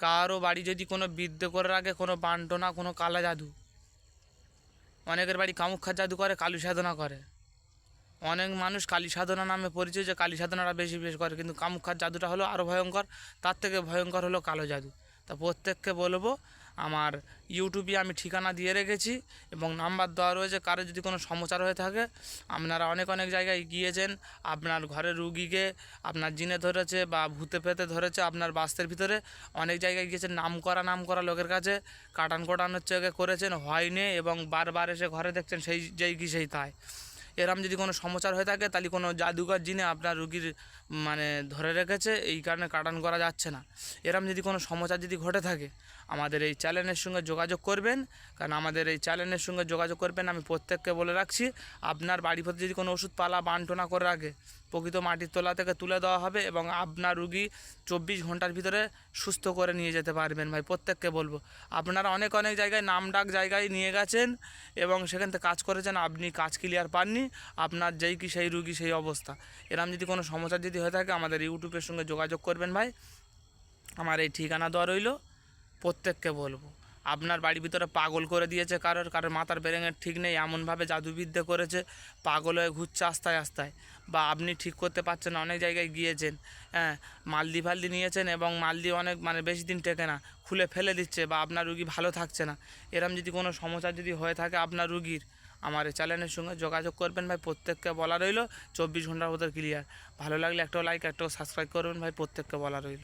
কারও বাড়ি যদি কোনো বিদ্যে করে রাখে, কোনো বান্টনা কোনো কালা জাদু। অনেকের বাড়ি কামুক্ষার জাদু করে, কালী সাধনা করে। অনেক মানুষ কালী সাধনা নামে পরিচয় যে কালী সাধনাটা বেশি বেশ করে। কিন্তু কামুক্ষার জাদুটা হলো আরও ভয়ঙ্কর, তার থেকে ভয়ঙ্কর হলো কালো জাদু। তা প্রত্যেককে বলব, আমার ইউটিউবে আমি ঠিকানা দিয়ে রেখেছি এবং নাম্বার দেওয়া রয়েছে, কারও যদি কোনো সমস্যার হয়ে থাকে, আপনারা অনেক অনেক জায়গায় গিয়েছেন, আপনার ঘরের রুগীকে আপনার জিনে ধরেছে বা ভূতে পেতে ধরেছে, আপনার বাস্তের ভিতরে অনেক জায়গায় গিয়েছেন, নাম করা নাম করা লোকের কাছে কাটান কোটান হচ্ছে করেছেন, হয়নি এবং বারবার এসে ঘরে দেখছেন, সেই যেই কি সেই তাই। এরম যদি কোনো সমস্যার হয়ে থাকে, তাহলে কোনো জাদুকর জিনে আপনার রুগীর মানে ধরে রেখেছে, এই কারণে কাটান করা যাচ্ছে না। এরম যদি কোনো সমস্যা যদি ঘটে থাকে, আমাদের এই চ্যানেলের সঙ্গে যোগাযোগ করবেন। কারণ আমাদের এই চ্যানেলের সঙ্গে যোগাযোগ করবেন, আমি প্রত্যেককে বলে রাখছি, আপনার বাড়ি পথে যদি কোনো ওষুধ পালা বান্টনা করে রাখে প্রকৃত মাটির তোলা থেকে তুলে দেওয়া হবে এবং আপনার রুগী চব্বিশ ঘণ্টার ভিতরে সুস্থ করে নিয়ে যেতে পারবেন ভাই, প্রত্যেককে বলব। আপনারা অনেক অনেক জায়গায় নাম ডাক জায়গায় নিয়ে গেছেন এবং সেখান থেকে কাজ করেছেন, আপনি কাজ ক্লিয়ার পাননি, আপনার যেই কি সেই রুগী সেই অবস্থা। এরম যদি কোনো সমস্যা যদি হয়ে থাকে, আমাদের ইউটিউবের সঙ্গে যোগাযোগ করবেন ভাই। আমার এই ঠিকানা দেওয়া রইল, প্রত্যেককে বলব। আপনার বাড়ির ভিতরে পাগল করে দিয়েছে কারোর কারোর মাথার বেরেঙের ঠিক নেই, এমনভাবে জাদুবিদ্যা করেছে, পাগল হয়ে ঘুরছে আস্তায় আস্তায়। বা আপনি ঠিক করতে পারছেন অনেক জায়গায় গিয়েছেন হ্যাঁ মালদি ফালদি নিয়েছেন এবং মালদি অনেক মানে বেশি দিন টেকে না, খুলে ফেলে দিচ্ছে বা আপনার রুগী ভালো থাকছে না। এরম যদি কোনো সমস্যা যদি হয়ে থাকে আপনার রুগীর, আমার এই চ্যানেলের সঙ্গে যোগাযোগ করবেন ভাই, প্রত্যেককে বলা রইল, চব্বিশ ঘণ্টার ভিতর ক্লিয়ার ভালো লাগলে একটাও লাইক একটাও সাবস্ক্রাইব করবেন ভাই, প্রত্যেককে বলা রইল।